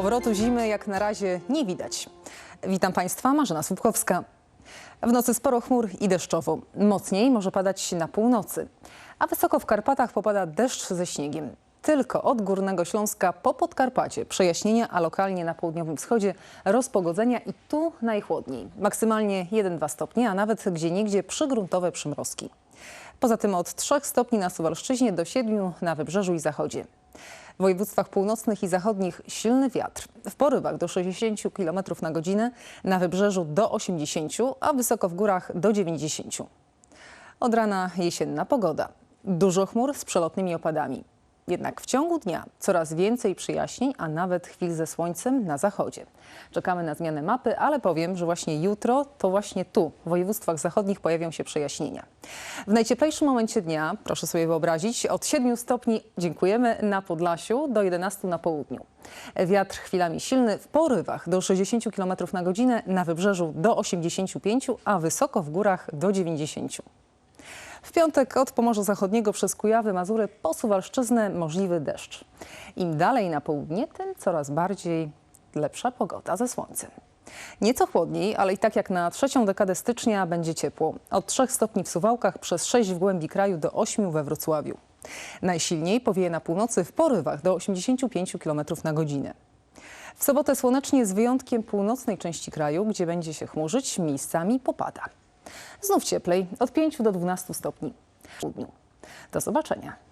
Powrotu zimy jak na razie nie widać. Witam Państwa, Marzena Słupkowska. W nocy sporo chmur i deszczowo. Mocniej może padać na północy. A wysoko w Karpatach popada deszcz ze śniegiem. Tylko od Górnego Śląska po Podkarpacie przejaśnienia, a lokalnie na południowym wschodzie rozpogodzenia i tu najchłodniej. Maksymalnie 1-2 stopnie, a nawet gdzieniegdzie przygruntowe przymrozki. Poza tym od 3 stopni na Suwalszczyźnie do 7 na Wybrzeżu i Zachodzie. W województwach północnych i zachodnich silny wiatr. W porywach do 60 km na godzinę, na wybrzeżu do 80, a wysoko w górach do 90. Od rana jesienna pogoda. Dużo chmur z przelotnymi opadami. Jednak w ciągu dnia coraz więcej przyjaśnień, a nawet chwil ze słońcem na zachodzie. Czekamy na zmianę mapy, ale powiem, że właśnie jutro to właśnie tu, w województwach zachodnich pojawią się przejaśnienia. W najcieplejszym momencie dnia, proszę sobie wyobrazić, od 7 stopni dziękujemy na Podlasiu do 11 na południu. Wiatr chwilami silny w porywach do 60 km na godzinę, na wybrzeżu do 85, a wysoko w górach do 90. W piątek od Pomorza Zachodniego przez Kujawy, Mazury po Suwalszczyznę możliwy deszcz. Im dalej na południe, tym coraz bardziej lepsza pogoda ze słońcem. Nieco chłodniej, ale i tak jak na trzecią dekadę stycznia będzie ciepło. Od 3 stopni w Suwałkach, przez 6 w głębi kraju do 8 we Wrocławiu. Najsilniej powieje na północy w porywach do 85 km na godzinę. W sobotę słonecznie z wyjątkiem północnej części kraju, gdzie będzie się chmurzyć, miejscami popada. Znów cieplej, od 5 do 12 stopni. Do zobaczenia.